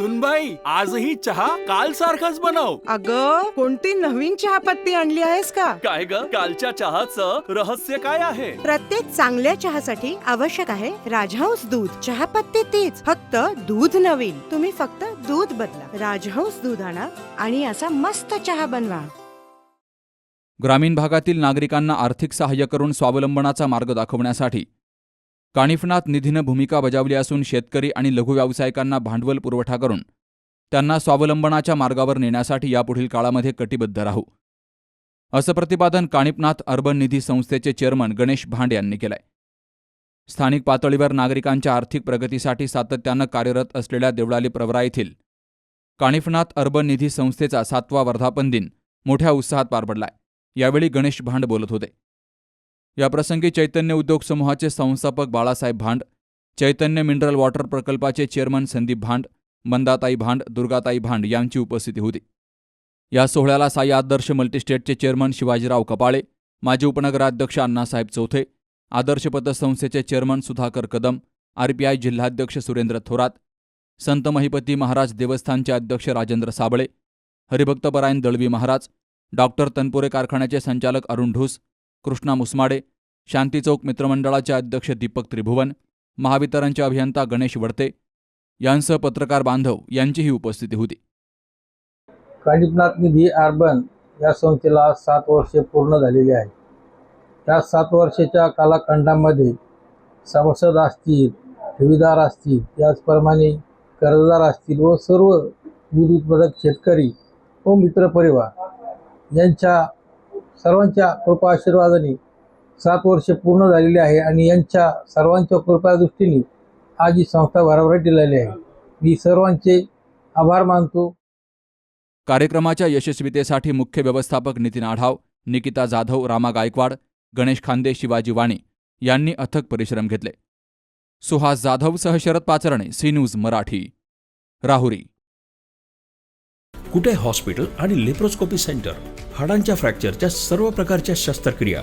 सुनबाई आजही चहा काल सारखाच बनव. अग कोणती नवीन चहापत्ती आणली आहेस का? काय ग? कालच्या चहाचं रहस्य काय आहे? प्रत्येक चांगल्या चहासाठी आवश्यक आहे राजहंस दूध. चहापत्ती तीच फक्त दूध नवीन. तुम्ही फक्त दूध बदला. राजहंस दूध आणा आणि असा मस्त चहा बनवा. ग्रामीण भागातील नागरिकांना आर्थिक सहाय्य करून स्वावलंबनाचा मार्ग दाखवण्यासाठी कानिफनाथ निधीनं भूमिका बजावली असून शेतकरी आणि लघु व्यावसायिकांना भांडवल पुरवठा करून त्यांना स्वावलंबनाच्या मार्गावर नेण्यासाठी यापुढील काळामध्ये कटिबद्ध राहू. असं प्रतिपादन कानिपनाथ अर्बन निधी संस्थेचे चेअरमन गणेश भांड यांनी केलंय. स्थानिक पातळीवर नागरिकांच्या आर्थिक प्रगतीसाठी सातत्यानं कार्यरत असलेल्या देवळाली प्रवरा येथील कानिफनाथ अर्बन निधी संस्थेचा सातवा वर्धापन दिन मोठ्या उत्साहात पार पडलाय. यावेळी गणेश भांड बोलत होते. याप्रसंगी चैतन्य उद्योग समूहाचे संस्थापक बाळासाहेब भांड चैतन्य मिनरल वॉटर प्रकल्पाचे चेअरमन संदीप भांड मंदाताई भांड दुर्गाताई भांड यांची उपस्थिती होती. या सोहळ्याला साई आदर्श मल्टीस्टेटचे चेअरमन शिवाजीराव कपाळे माजी उपनगराध्यक्ष अण्णासाहेब चौथे आदर्श पतसंस्थेचे चेअरमन सुधाकर कदम आरपीआय जिल्हाध्यक्ष सुरेंद्र थोरात संत महिपती महाराज देवस्थानचे अध्यक्ष राजेंद्र साबळे हरिभक्तपरायण दळवी महाराज डॉक्टर तनपुरे कारखान्याचे संचालक अरुण ढूस कृष्णा मुसमाडे शांती चौक मित्रमंडळाचे अध्यक्ष दीपक त्रिभुवन महावितरणचे अभियंता गणेश वडते यांसह पत्रकार बांधव यांचीही उपस्थिती होती. कानिपनाथ निधी अर्बन या संस्थेला आज सात वर्षे पूर्ण झालेली आहे त्या सात वर्षाच्या कालखंडामध्ये सभासद असतील ठेवीदार असतील त्याचप्रमाणे कर्जदार असतील व सर्व दूध उत्पादक शेतकरी व मित्रपरिवार यांच्या सर्वांच्या कृपा आशीर्वादाने सात वर्षे पूर्ण झालेली आहे आणि यांच्या सर्वांच्या कृपा दृष्टीने आज ही संस्था भराभराट दिलेली आहे. मी सर्वांचे आभार मानतो. कार्यक्रमाच्या यशस्वीतेसाठी मुख्य व्यवस्थापक नितीन आढाव निकिता जाधव रामा गायकवाड गणेश खांदे शिवाजी वाणी यांनी अथक परिश्रम घेतले. Suhas जाधवसह Sharad Pacharne C news Marathi. Rahuri. Kute hospital आणि लेप्रोस्कोपी सेंटर? हाडांच्या फ्रॅक्चरच्या सर्व प्रकारच्या शस्त्रक्रिया.